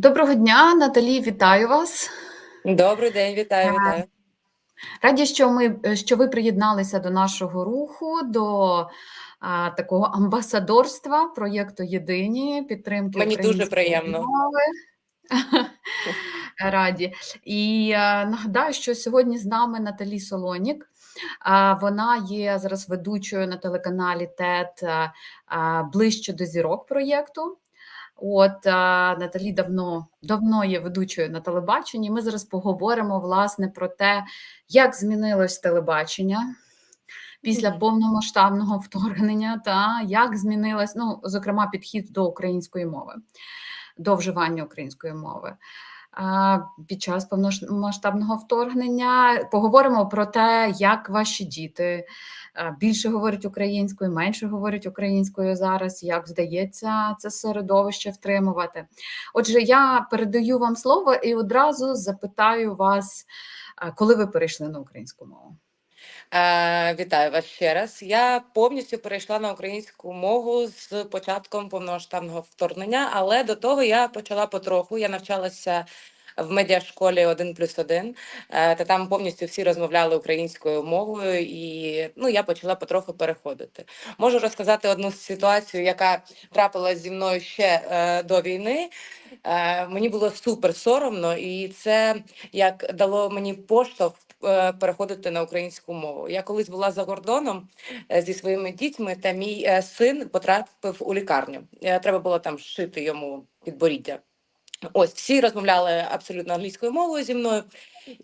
Доброго дня, Наталі, вітаю вас. Добрий день, вітаю, вітаю. Раді, що ми що ви приєдналися до нашого руху, до а, такого амбасадорства проєкту Єдині підтримки Мені дуже приємно. мови. Раді. І а, нагадаю, що сьогодні з нами Наталі Солонік. А, Вона є зараз ведучою на телеканалі ТЕТ а, а, ближче до зірок проєкту. От а, Наталі давно давно є ведучою на телебаченні. Ми зараз поговоримо власне про те, як змінилось телебачення після повномасштабного вторгнення, та як змінилось, ну, зокрема, підхід до української мови, до вживання української мови. Під час повномасштабного вторгнення поговоримо про те, як ваші діти більше говорять українською, менше говорять українською зараз, як здається, це середовище втримувати. Отже, я передаю вам слово і одразу запитаю вас, коли ви перейшли на українську мову. Е, вітаю вас ще раз. Я повністю перейшла на українську мову з початком повномасштабного вторгнення, але до того я почала потроху. Я навчалася в медіашколі 1 плюс 1, е, та там повністю всі розмовляли українською мовою, і ну я почала потроху переходити. Можу розказати одну ситуацію, яка трапилась зі мною ще е, до війни. Е, мені було супер соромно, і це як дало мені поштовх е, переходити на українську мову. Я колись була за кордоном е, зі своїми дітьми, та мій син потрапив у лікарню. Е, Треба було там шити йому підборіддя. Ось всі розмовляли абсолютно англійською мовою зі мною.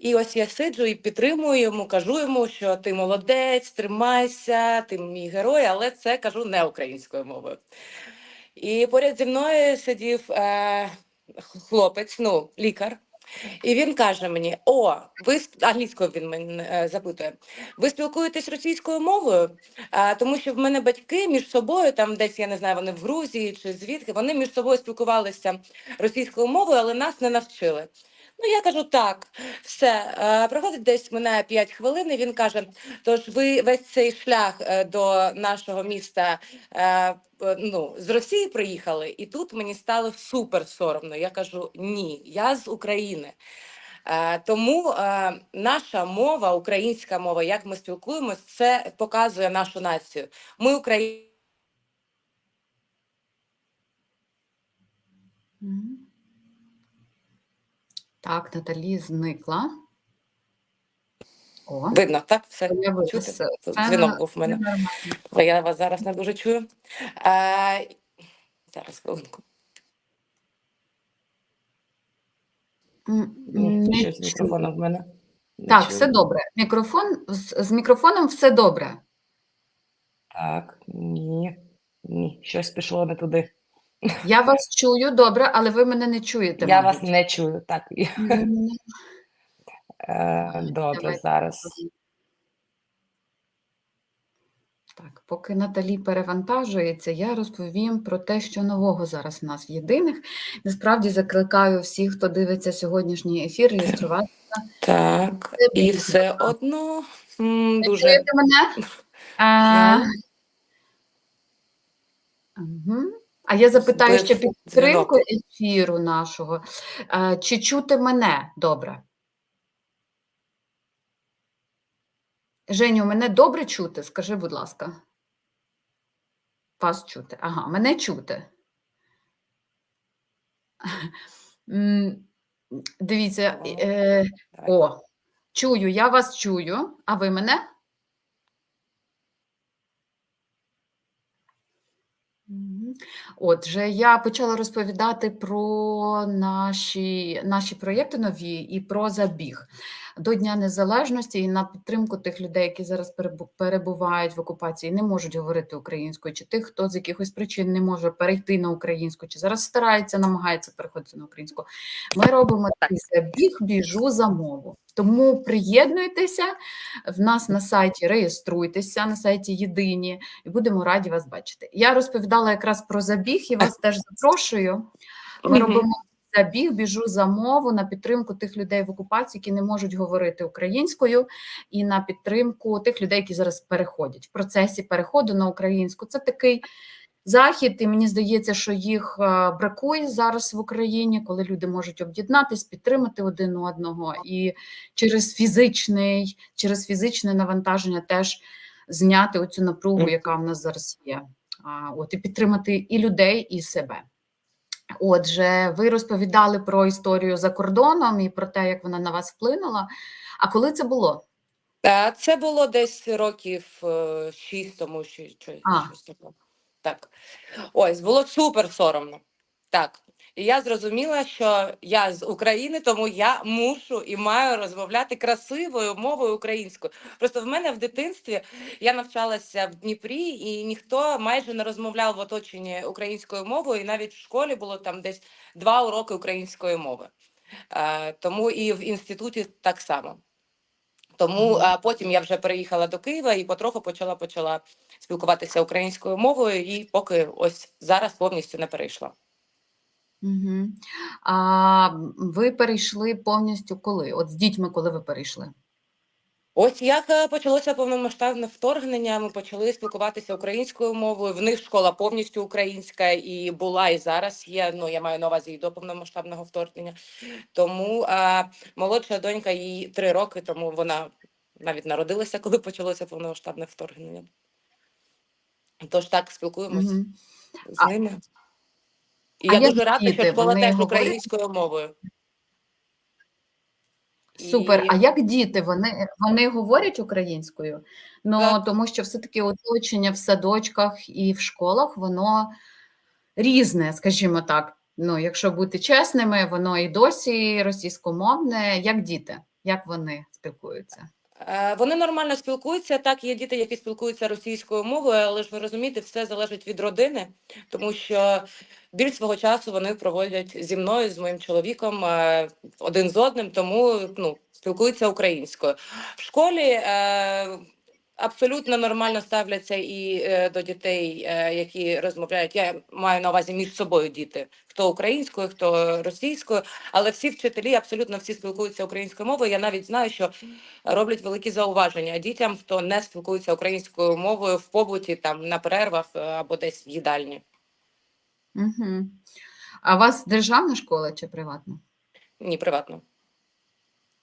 І ось я сиджу і підтримую йому, кажу йому, що ти молодець, тримайся, ти мій герой, але це кажу не українською мовою. І поряд зі мною сидів е, хлопець, ну, лікар. І він каже мені: О, ви англійською він мене е, запитує. Ви спілкуєтесь російською мовою? А, тому що в мене батьки між собою, там десь я не знаю, вони в Грузії чи звідки, вони між собою спілкувалися російською мовою, але нас не навчили. Ну, я кажу так, все, е, проходить десь минає 5 хвилин, і він каже: тож ви весь цей шлях е, до нашого міста е, ну, з Росії приїхали, і тут мені стало супер соромно. Я кажу: ні, я з України. Тому наша мова, українська мова, як ми спілкуємось, це показує нашу націю. Ми Україна. Мгм. Так, Наталі зникла. О, Видно, так? Все чути? Дзвінок був в мене. бо я вас зараз не дуже чую. Е, зараз хвилинку. Не щось з чую. мікрофоном в мене. Не Так, чую. все добре. Мікрофон з, з мікрофоном все добре. Так, ні, ні, щось пішло не туди. Я вас чую добре, але ви мене не чуєте. Я мабуть. вас не чую. Так, е, добре, Давайте. зараз. Так, поки Наталі перевантажується, я розповім про те, що нового зараз в нас в єдиних. Насправді закликаю всіх, хто дивиться сьогоднішній ефір, реєструватися. Так, Це і все одно м, дуже. чуєте мене? А, Мгм. А я запитаю ще підтримку ефіру нашого. Чи чути мене добре? Женю, мене добре чути? Скажи, будь ласка. Вас чути. Ага, мене чути. Дивіться, е, о, чую, я вас чую, а ви мене? Отже, я почала розповідати про наші, наші проєкти нові і про забіг до Дня Незалежності і на підтримку тих людей, які зараз перебувають в окупації, не можуть говорити українською, чи тих, хто з якихось причин не може перейти на українську, чи зараз старається, намагається переходити на українську. Ми робимо такий забіг, біжу за мову. Тому приєднуйтеся в нас на сайті, реєструйтеся на сайті Єдині і будемо раді вас бачити. Я розповідала якраз про забіг і вас теж запрошую. Ми робимо забіг, біжу за мову на підтримку тих людей в окупації, які не можуть говорити українською, і на підтримку тих людей, які зараз переходять в процесі переходу на українську. Це такий захід, і мені здається, що їх е, бракує зараз в Україні, коли люди можуть об'єднатись, підтримати один одного, і через фізичний, через фізичне навантаження теж зняти оцю напругу, яка в нас зараз є. От і підтримати і людей, і себе. Отже, ви розповідали про історію за кордоном і про те, як вона на вас вплинула. А коли це було? Це було десь років е, шість тому, що щось. Так. Ось, було супер соромно. Так. І я зрозуміла, що я з України, тому я мушу і маю розмовляти красивою мовою українською. Просто в мене в дитинстві я навчалася в Дніпрі, і ніхто майже не розмовляв в оточенні українською мовою, і навіть в школі було там десь два уроки української мови. Е, тому і в інституті так само. Тому а потім я вже переїхала до Києва і потроху почала почала спілкуватися українською мовою, і поки ось зараз повністю не перейшла. Угу. А ви перейшли повністю коли? От з дітьми, коли ви перейшли? Ось як е, почалося повномасштабне вторгнення. Ми почали спілкуватися українською мовою. В них школа повністю українська і була, і зараз є. Ну я маю на увазі і до повномасштабного вторгнення. Тому а, молодша донька їй три роки, тому вона навіть народилася, коли почалося повномасштабне вторгнення. Тож так спілкуємось. Угу. з А- ними. І а я дуже рада, що школа Вони теж говорять? українською мовою. Супер. І- А як діти? Вони, вони говорять українською? Ну, Так. тому що все-таки оточення в садочках і в школах, воно різне, скажімо так. Ну, якщо бути чесними, воно і досі російськомовне. Як діти? Як вони спілкуються? Е, Вони нормально спілкуються. Так, є діти, які спілкуються російською мовою, але ж ви розумієте, все залежить від родини, тому що більш свого часу вони проводять зі мною, з моїм чоловіком е, один з одним, тому ну, спілкуються українською. В школі е, абсолютно нормально ставляться і е, до дітей, е, які розмовляють. Я маю на увазі між собою діти, хто українською, хто російською, але всі вчителі абсолютно всі спілкуються українською мовою. Я навіть знаю, що роблять великі зауваження дітям, хто не спілкується українською мовою в побуті, там на перервах е, або десь в їдальні. Угу. А у вас державна школа чи приватна? Ні, приватно.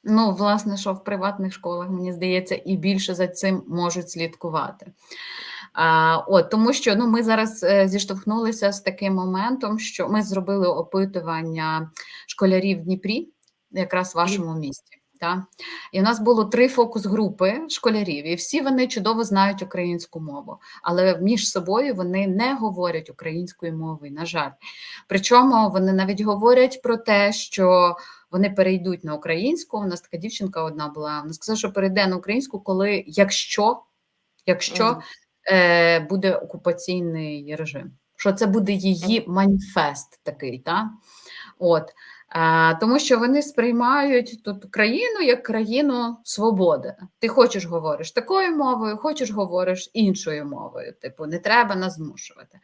Ну, власне, що в приватних школах, мені здається, і більше за цим можуть слідкувати. А, от, тому що ну, ми зараз е, зіштовхнулися з таким моментом, що ми зробили опитування школярів в Дніпрі, якраз в вашому місті. Та? І у нас було три фокус-групи школярів, і всі вони чудово знають українську мову, але між собою вони не говорять українською мовою, на жаль. Причому вони навіть говорять про те, що вони перейдуть на українську. У нас така дівчинка одна була. Вона сказала, що перейде на українську, коли якщо, якщо е, буде окупаційний режим, що це буде її маніфест такий, та? От. Тому що вони сприймають тут країну як країну свободи. Ти хочеш говориш такою мовою, хочеш говориш іншою мовою. Типу, не треба нас змушувати.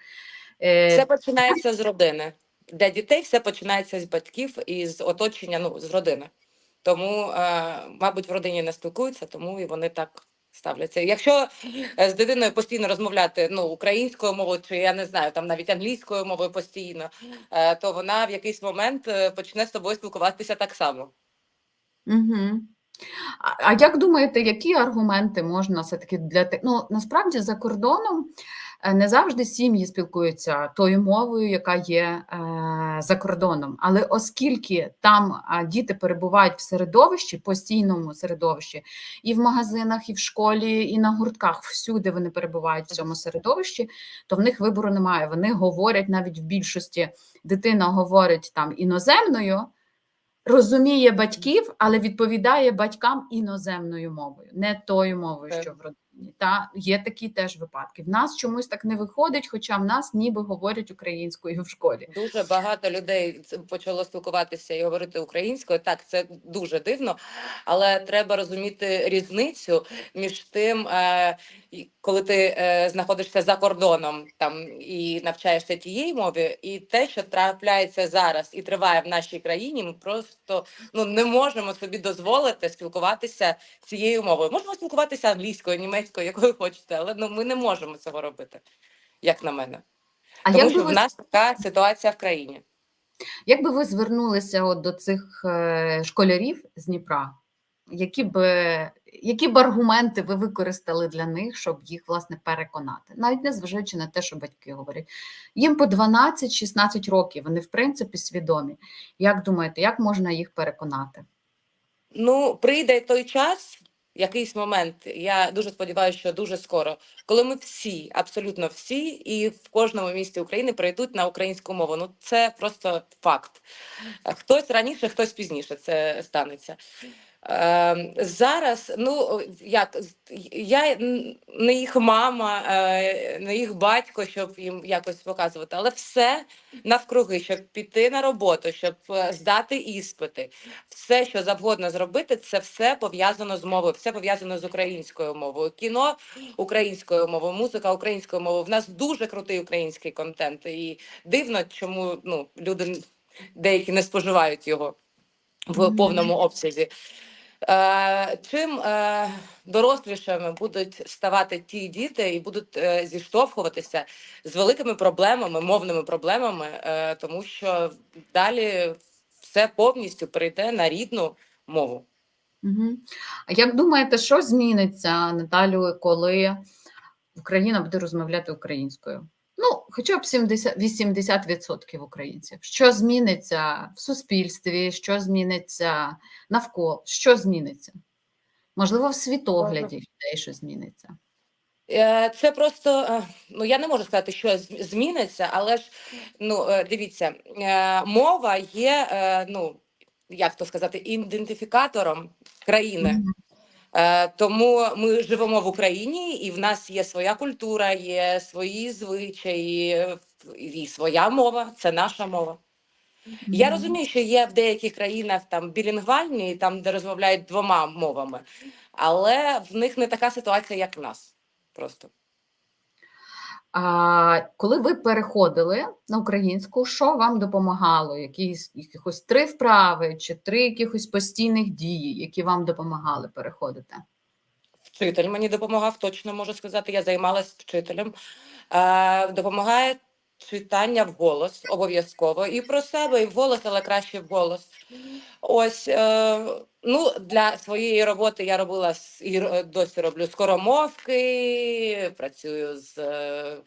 Е, Все починається з родини. Для дітей все починається з батьків і з оточення, ну з родини. Тому, е, мабуть, в родині не спілкуються, тому і вони так ставляться. Якщо е, з дитиною постійно розмовляти ну українською мовою, чи я не знаю, там навіть англійською мовою постійно, е, то вона в якийсь момент е, почне з тобою спілкуватися так само. Угу. А, як думаєте, які аргументи можна все-таки для тих? Ну насправді за кордоном не завжди сім'ї спілкуються тою мовою, яка є е, за кордоном. Але оскільки там діти перебувають в середовищі, постійному середовищі, і в магазинах, і в школі, і на гуртках, всюди вони перебувають в цьому середовищі, то в них вибору немає. Вони говорять навіть в більшості дитина говорить там іноземною розуміє батьків, але відповідає батькам іноземною мовою, не тою мовою, що в родині. Та є такі теж випадки. В нас чомусь так не виходить, хоча в нас ніби говорять українською в школі. Дуже багато людей почало спілкуватися і говорити українською. Так, це дуже дивно, але треба розуміти різницю між тим, е, коли ти е, знаходишся за кордоном там і навчаєшся тієї мові, і те, що трапляється зараз і триває в нашій країні, ми просто ну не можемо собі дозволити спілкуватися цією мовою. Можемо спілкуватися англійською, німецькою, якою хочете, але ну ми не можемо цього робити, як на мене. А тому як що би в нас така ситуація в країні. Як би ви звернулися от до цих е, школярів з Дніпра? Які б, які б аргументи ви використали для них, щоб їх власне переконати? Навіть не зважаючи на те, що батьки говорять. Їм по 12-16 років, вони в принципі свідомі. Як думаєте, як можна їх переконати? Ну, прийде той час, якийсь момент. Я дуже сподіваюся, що дуже скоро, коли ми всі, абсолютно всі, і в кожному місті України прийдуть на українську мову. Ну це просто факт. Хтось раніше, хтось пізніше це станеться. Е, зараз, ну як я не їх мама, е, не їх батько, щоб їм якось показувати, але все навкруги, щоб піти на роботу, щоб е, здати іспити, все, що завгодно зробити, це все пов'язано з мовою, все пов'язано з українською мовою. Кіно українською мовою, музика українською мовою. В нас дуже крутий український контент, і дивно, чому ну люди деякі не споживають його в повному обсязі. Е, чим е, дорослішими будуть ставати ті діти і будуть е, зіштовхуватися з великими проблемами, мовними проблемами, тому що далі все повністю перейде на рідну мову. Угу. А як думаєте, що зміниться, Наталю, коли Україна буде розмовляти українською? Хоча б 70, 80% українців. Що зміниться в суспільстві, що зміниться навколо, що зміниться? Можливо, в світогляді людей що зміниться. Е, Це просто е, ну я не можу сказати, що зміниться, але ж ну е, дивіться, мова є, ну як то сказати, ідентифікатором країни. Мгм. Е, Тому ми живемо в Україні, і в нас є своя культура, є свої звичаї, е, і своя мова. Це наша мова. Я розумію, що є в деяких країнах там білінгвальні, там де розмовляють двома мовами, але в них не така ситуація, як в нас. Просто. Коли ви переходили на українську, що вам допомагало? Якісь якихось три вправи чи три якихось постійних дії, які вам допомагали переходити? Вчитель мені допомагав, точно можу сказати. Я займалась вчителем. Е, допомагає читання вголос обов'язково. І про себе, і вголос, але краще вголос. Ось е, ну для своєї роботи я робила і досі роблю скоромовки, працюю з е,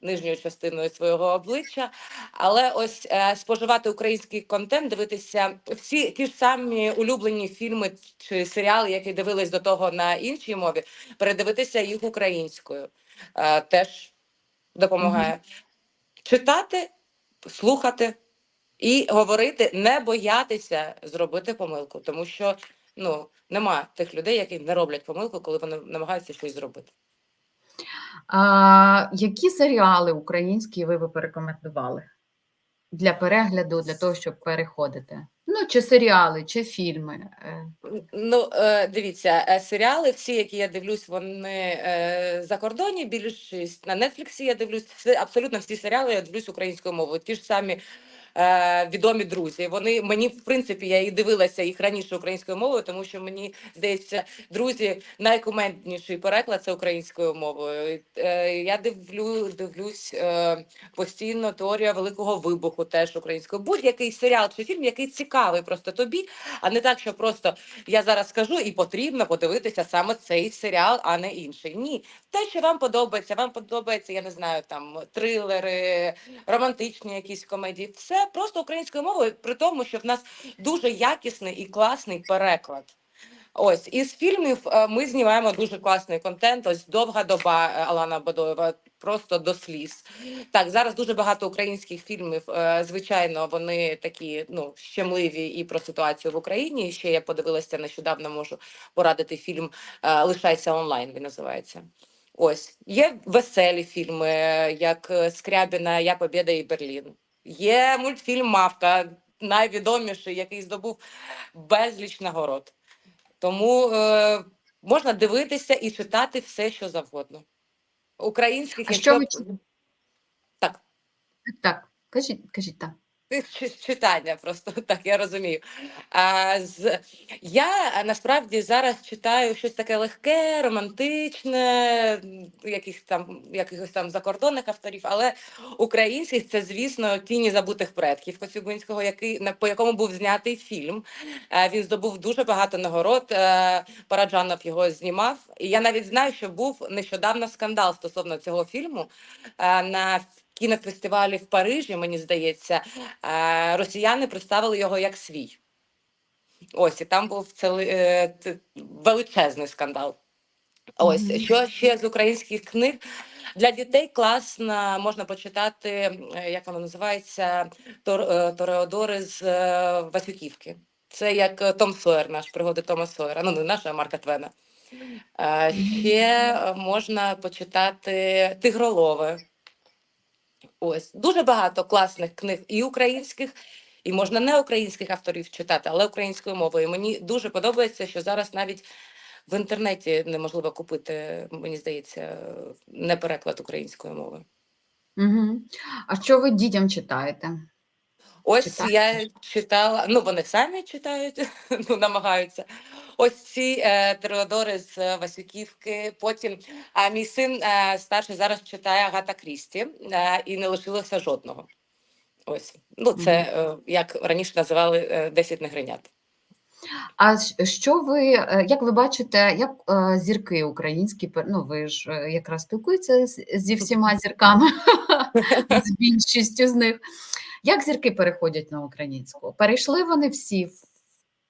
нижньою частиною свого обличчя. Але ось е, споживати український контент, дивитися всі ті ж самі улюблені фільми чи серіали, які дивились до того на іншій мові, передивитися їх українською е, теж допомагає. Читати, слухати і говорити, не боятися зробити помилку, тому що ну нема тих людей, які не роблять помилку, коли вони намагаються щось зробити. А, які серіали українські ви би порекомендували для перегляду, для того, щоб переходити? Ну, чи серіали, чи фільми? Е, Ну, е, дивіться, е, серіали, всі, які я дивлюсь, вони за кордоні. Більшість на Нетфліксі я дивлюсь. Абсолютно всі серіали я дивлюсь українською мовою. Ті ж самі е, відомі друзі. Вони мені, в принципі, я і дивилася їх раніше українською мовою, тому що мені здається, друзі, найкументніший переклад це українською мовою. Е, я дивлю, дивлюсь е, постійно теорія великого вибуху, теж українською. Будь-який серіал чи фільм, який цікавий просто тобі, а не так, що просто я зараз скажу, і потрібно подивитися саме цей серіал, а не інший. Ні, те, що вам подобається, вам подобається, я не знаю, там трилери, романтичні якісь комедії. Все просто українською мовою, при тому, що в нас дуже якісний і класний переклад. Ось із фільмів е, ми знімаємо дуже класний контент. Ось довга доба е, Алана Бадоєва, просто до сліз. Так, зараз дуже багато українських фільмів. е, Звичайно, вони такі ну щемливі і про ситуацію в Україні. Ще я подивилася нещодавно. Можу порадити фільм Лишайся онлайн. Він називається. Ось є веселі фільми, як Скрябіна, Я Побєда і Берлін. Є мультфільм Мавка, найвідоміший, який здобув безліч нагород. Тому е, можна дивитися і читати все, що завгодно. Українських А що ви так. Так, кажіть, кажіть так. Читання, просто так я розумію. А, з, я насправді зараз читаю щось таке легке, романтичне, яких там, якихось там закордонних авторів, але українських це, звісно, тіні забутих предків Коцюбинського, який на по якому був знятий фільм. Він здобув дуже багато нагород. е, Параджанов його знімав. І я навіть знаю, що був нещодавно скандал стосовно цього фільму на кінофестивалі в Парижі, мені здається, е, росіяни представили його як свій. Ось і там був цілий, е, величезний скандал. Ось Мгм. що ще з українських книг для дітей класно можна почитати, е, як воно називається, Тор, Тореодори з Васюківки. Це як Том Сойер, наш пригоди Тома Сойера. Ну, не наша а Марка Твена. Ще можна почитати Тигролове. Ось дуже багато класних книг і українських, і можна не українських авторів читати, але українською мовою. Мені дуже подобається, що зараз навіть в інтернеті неможливо купити, мені здається, не переклад української мови. Угу. А що ви дітям читаєте? Ось Читаєш? я читала, ну вони самі читають, ну намагаються. Ось ці е, Теодори з Васюківки. Потім а мій син е, старший зараз читає Агата Крісті е, і не лишилося жодного. Ось ну це е, як раніше називали е, 10 негринят. А що ви, е, як ви бачите, як е, зірки українські, ну ви ж якраз спілкуєтеся зі всіма зірками, з більшістю з них. Як зірки переходять на українську? Перейшли вони всі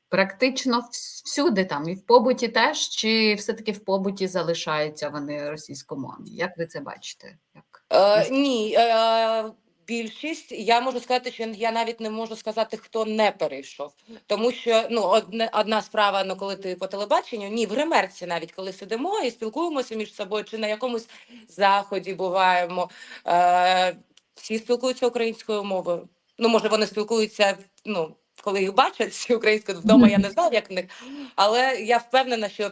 практично всюди там, і в побуті теж, чи все-таки в побуті залишаються вони російськомовні? Як ви це бачите? Як... Е, ні, е, більшість я можу сказати, що я навіть не можу сказати, хто не перейшов. Тому що ну одне одна справа, ну коли ти по телебаченню, ні, в гримерці, навіть коли сидимо і спілкуємося між собою, чи на якомусь заході буваємо. Е, всі спілкуються українською мовою. Ну, може, вони спілкуються, ну, коли їх бачать українською вдома, я не знаю, як в них, але я впевнена, що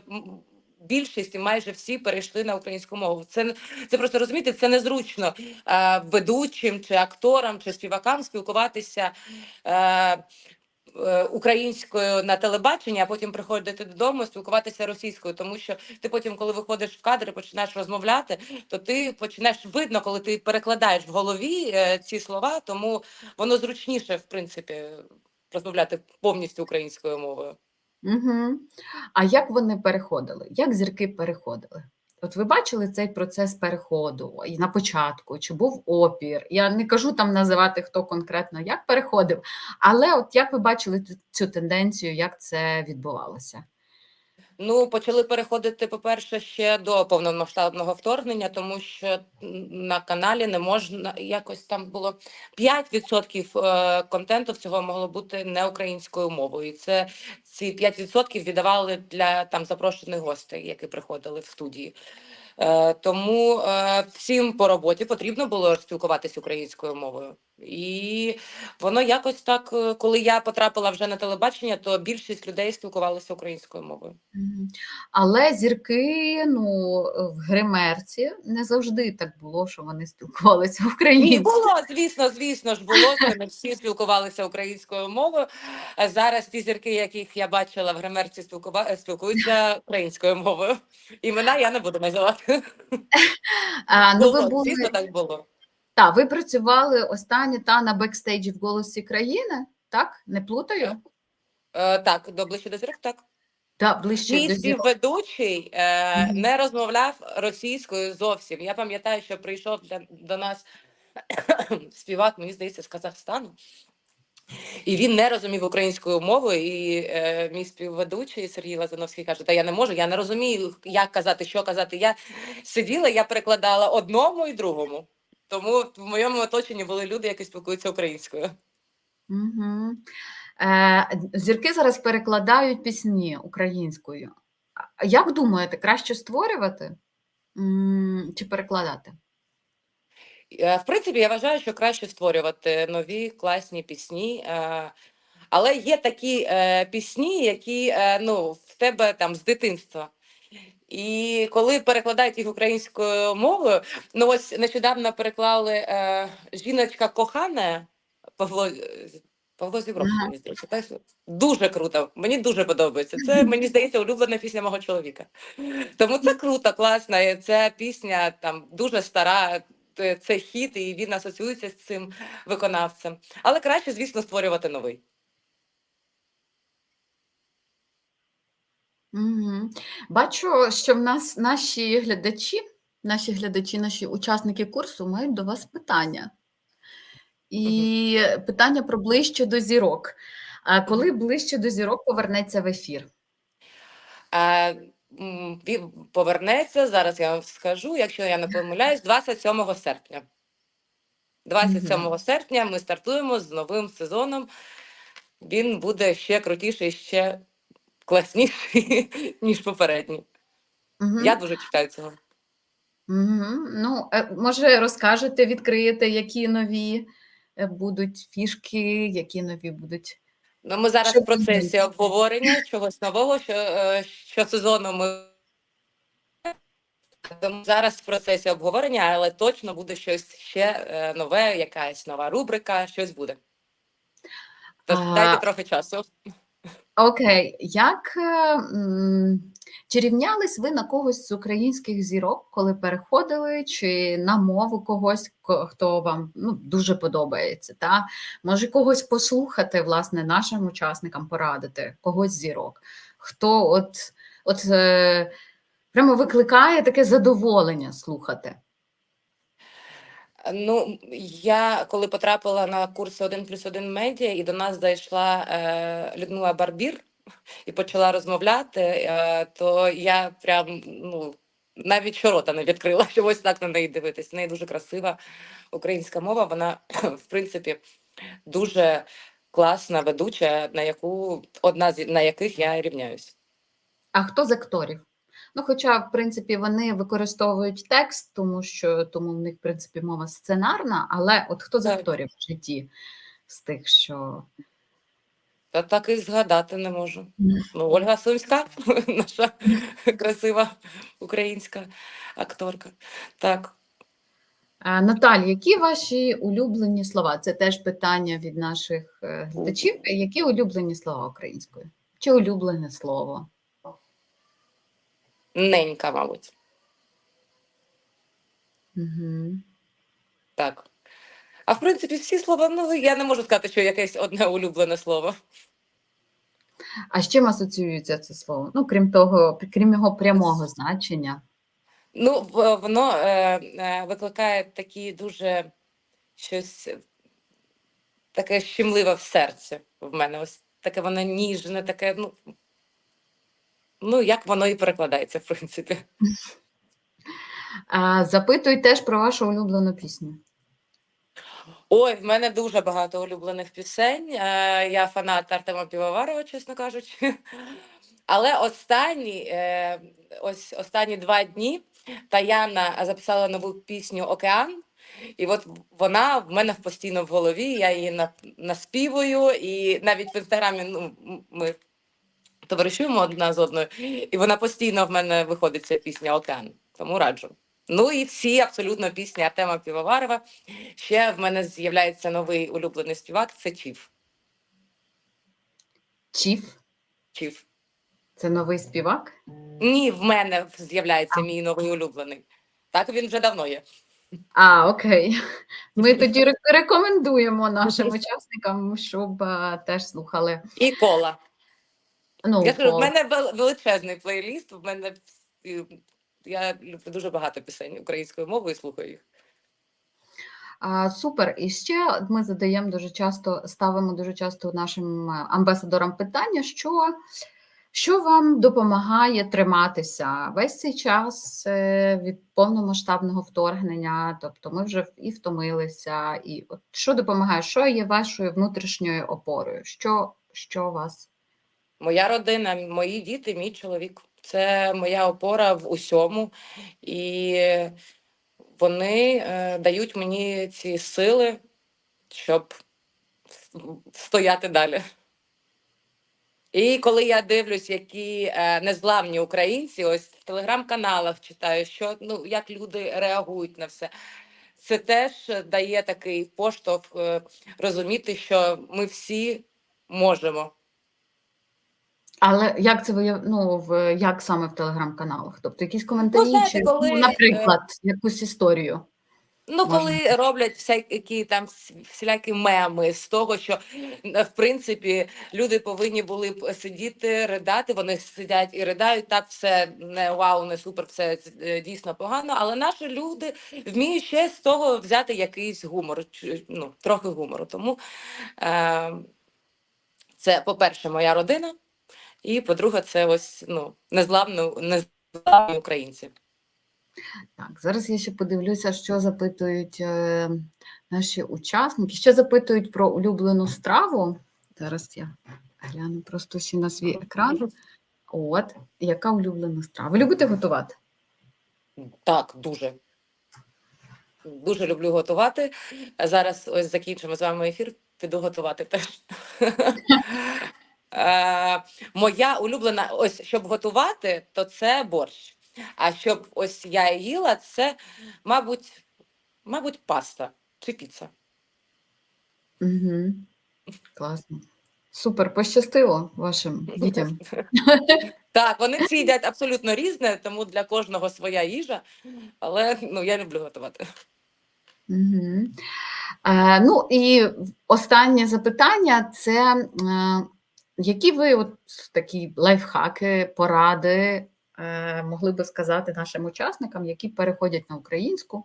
більшість і майже всі перейшли на українську мову. Це це просто розумієте, це незручно е, ведучим чи акторам чи співакам спілкуватися. Е, Українською на телебаченні, а потім приходити додому, спілкуватися російською, тому що ти потім, коли виходиш в кадр і починаєш розмовляти, то ти починаєш видно, коли ти перекладаєш в голові е, ці слова, тому воно зручніше, в принципі, розмовляти повністю українською мовою. Угу. А як вони переходили? Як зірки переходили? От ви бачили цей процес переходу і на початку, чи був опір? Я не кажу там називати хто конкретно як переходив, але от як ви бачили цю- тенденцію, як це відбувалося? Ну, почали переходити, по-перше, ще до повномасштабного вторгнення, тому що на каналі не можна якось там було 5% е, контенту всього могло бути не українською мовою. І це ці 5% віддавали для там запрошених гостей, які приходили в студії. Е, тому е, всім по роботі потрібно було спілкуватися українською мовою. І воно якось так, е, коли я потрапила вже на телебачення, то більшість людей спілкувалися українською мовою. Але зірки ну, в гримерці не завжди так було, що вони спілкувалися українською. було, звісно, звісно ж було, що не всі спілкувалися українською мовою. А зараз ті зірки, яких я бачила в гримерці, спілкува... спілкуються українською мовою. Імена я не буду називати. А, ну, ви були... звісно, так було. Та, ви працювали останні та на бекстейджі в голосі країни, так? Не плутаю? Е, так, до ближче до зірок, так. Так, ближче Мій до зірок. співведучий е, Мгм. не розмовляв російською зовсім. Я пам'ятаю, що прийшов для, до нас співак, мені здається, з Казахстану. І він не розумів українською мовою, і е, мій співведучий Сергій Лазановський каже: Та я не можу, я не розумію, як казати, що казати. Я сиділа, я перекладала одному і другому. Тому в моєму оточенні були люди, які спілкуються українською. Угу. Е, зірки зараз перекладають пісні українською. Як думаєте, краще створювати чи перекладати? Е, В принципі, я вважаю, що краще створювати нові класні пісні. е, Але є такі е, пісні, які ну, в тебе там з дитинства. І коли перекладають їх українською мовою, ну ось нещодавно переклали е, жіночка кохана Павло. е, Павло Зібров, Ага. мені здається. Так? Дуже круто. Мені дуже подобається. Це, мені здається, улюблена пісня мого чоловіка. Тому це круто, класно. і Ця пісня там дуже стара. Це хіт, і він асоціюється з цим виконавцем. Але краще, звісно, створювати новий. Угу. Бачу, що в нас наші глядачі, наші глядачі, наші учасники курсу мають до вас питання. І питання про ближче до зірок. А коли ближче до зірок повернеться в ефір? Е, м, ві- Повернеться зараз. Я вам скажу, якщо я не помиляюсь, 27 серпня. 27 серпня ми стартуємо з новим сезоном. Він буде ще крутіший, ще класніший, ніж попередній. Угу. Я дуже чекаю цього. Угу. Ну, е, може, розкажете, відкриєте, які нові е, будуть фішки, які нові будуть. Ну, ми зараз Що в процесі буде? обговорення чогось нового, що, е, що сезону ми. Тому зараз в процесі обговорення, але точно буде щось ще нове, якась нова рубрика, щось буде. Тож А, дайте трохи часу. Окей, як е, чи рівнялись ви на когось з українських зірок, коли переходили, чи на мову когось, ко- хто вам ну, дуже подобається? Та? Може, когось послухати, власне, нашим учасникам порадити, когось зірок, хто от, от е, прямо викликає таке задоволення слухати. Ну, я коли потрапила на курси 1 плюс 1 медіа, і до нас зайшла е, Людмила Барбір і почала розмовляти, е, то я прям ну, навіть щорота не відкрила, щоб ось так на неї дивитись. В неї дуже красива українська мова. Вона, в принципі, дуже класна ведуча, на яку одна з на яких я рівняюсь. А хто з акторів? Ну, хоча, в принципі, вони використовують текст, тому що тому в них, в принципі, мова сценарна, але от хто з акторів в житті з тих, що Та так і згадати не можу. Ну, Ольга Сумська, наша красива українська акторка. Так. Наталь, які ваші улюблені слова? Це теж питання від наших е, глядачів. Які улюблені слова українською? Чи улюблене слово? Ненька, мабуть. Угу. Так. А в принципі, всі слова, ну я не можу сказати, що якесь одне улюблене слово. А з чим асоціюється це слово? Ну, крім того, крім його прямого значення. Ну, воно е, е, викликає такі дуже щось е, таке щемливе в серці в мене. Ось таке воно ніжне, таке, ну. Ну, як воно і перекладається, в принципі. А, запитуй теж про вашу улюблену пісню. Ой, в мене дуже багато улюблених пісень. Е, Я фанат Артема Півоварова, чесно кажучи. Але останні, е, ось останні два дні Таяна записала нову пісню Океан. І от вона в мене постійно в голові. Я її наспівую, і навіть в інстаграмі ну, ми товаришуємо одна з одною, і вона постійно в мене виходить ця пісня Океан. Тому раджу. Ну і всі абсолютно пісні Артема Півоварова. Ще в мене з'являється новий улюблений співак це Чіф. Чіф Чіф. це новий співак. Ні, в мене з'являється мій новий улюблений. Так він вже давно є. А, окей. Ми тоді рекомендуємо нашим учасникам, щоб а, теж слухали. І кола. Ну, Я кажу, в мене вел- величезний плейліст. В мене я люблю дуже багато пісень українською мовою слухаю їх. А, супер. І ще ми задаємо дуже часто, ставимо дуже часто нашим е, амбасадорам питання, що, що вам допомагає триматися весь цей час е, від повномасштабного вторгнення. Тобто ми вже і втомилися, і от що допомагає, що є вашою внутрішньою опорою? Що, що вас? Моя родина, мої діти, мій чоловік. Це моя опора в усьому. І вони е, дають мені ці сили, щоб стояти далі. І коли я дивлюсь, які е, незламні українці, ось в телеграм-каналах читаю, що ну як люди реагують на все. це теж дає такий поштовх е, розуміти, що ми всі можемо. Але як це ви ну, в як саме в телеграм-каналах? Тобто якісь коментарі, знаєте, чи коли, ну, наприклад, якусь історію? Ну, Можна. коли роблять всякі там всілякі меми з того, що е, в принципі люди повинні були б сидіти, ридати. Вони сидять і ridaють. Так, все не вау, не супер, все е, дійсно погано. Але наші люди вміють ще з того взяти якийсь гумор, ну трохи гумору. Тому е, це, по-перше, моя родина, і по-друге, це ось ну незламні, незламні українці. Так, зараз я ще подивлюся, що запитують е, наші учасники. Ще запитують про улюблену страву. Зараз я гляну просто ще на свій екран. От, яка улюблена страва? Ви любите готувати? Так, дуже. Дуже люблю готувати. Зараз ось закінчимо з вами ефір, піду готувати теж. Е, Моя улюблена, ось щоб готувати, то це борщ. А щоб ось я їла, це, мабуть, мабуть, паста чи піца. Угу. Класно. Супер, пощастило вашим дітям. Так, вони всі їдять абсолютно різне, тому для кожного своя їжа. Але ну, я люблю готувати. Угу. Е, ну і останнє запитання це е, які ви от такі лайфхаки, поради е, могли би сказати нашим учасникам, які переходять на українську,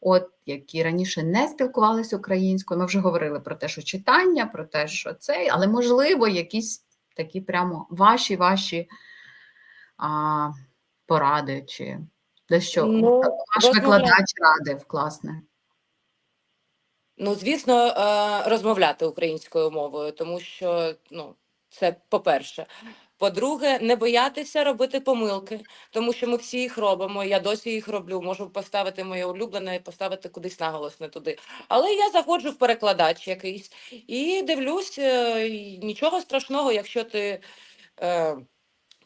от які раніше не спілкувалися українською. Ми вже говорили про те, що читання, про те, що це, але можливо, якісь такі прямо ваші ваші а, поради, чи дещо Ну, ваш викладач радив, класне. Ну, звісно, е, розмовляти українською мовою, тому що ну, це по-перше. По-друге, не боятися робити помилки, тому що ми всі їх робимо. Я досі їх роблю. Можу поставити моє улюблене і поставити кудись наголос не туди. Але я заходжу в перекладач якийсь і дивлюсь, е, нічого страшного, якщо ти. Е,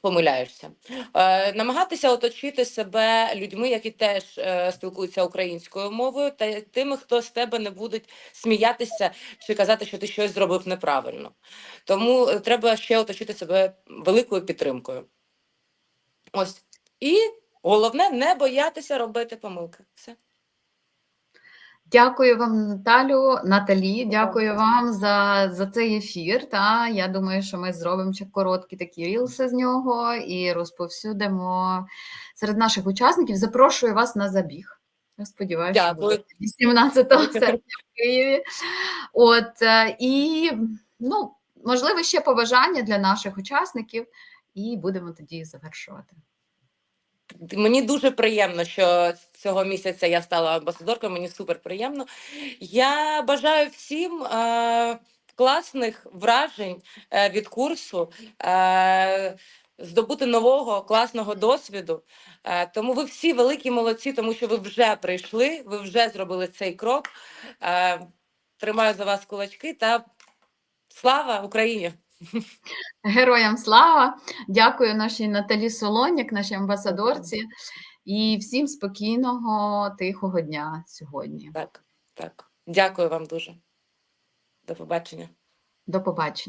Помиляєшся, е, намагатися оточити себе людьми, які теж е, спілкуються українською мовою, та тими, хто з тебе не будуть сміятися чи казати, що ти щось зробив неправильно. Тому е, треба ще оточити себе великою підтримкою. Ось і головне не боятися робити помилки. Все. Дякую вам, Наталю, Наталі. Дякую вам за, за цей ефір. Та я думаю, що ми зробимо ще короткі такі рілси з нього і розповсюдимо серед наших учасників. Запрошую вас на забіг. Я сподіваюся, що буде 18 серпня в Києві. От е, і ну, можливо, ще побажання для наших учасників, і будемо тоді завершувати. Мені дуже приємно, що цього місяця я стала амбасадоркою. Мені супер приємно. Я бажаю всім е, класних вражень е, від курсу, е, здобути нового класного досвіду. Е, тому ви всі великі молодці, тому що ви вже прийшли, ви вже зробили цей крок. Е, тримаю за вас кулачки та слава Україні! Героям слава! Дякую нашій Наталі Солонік, нашій амбасадорці, і всім спокійного, тихого дня сьогодні. Так, так. Дякую вам дуже. До побачення. До побачення.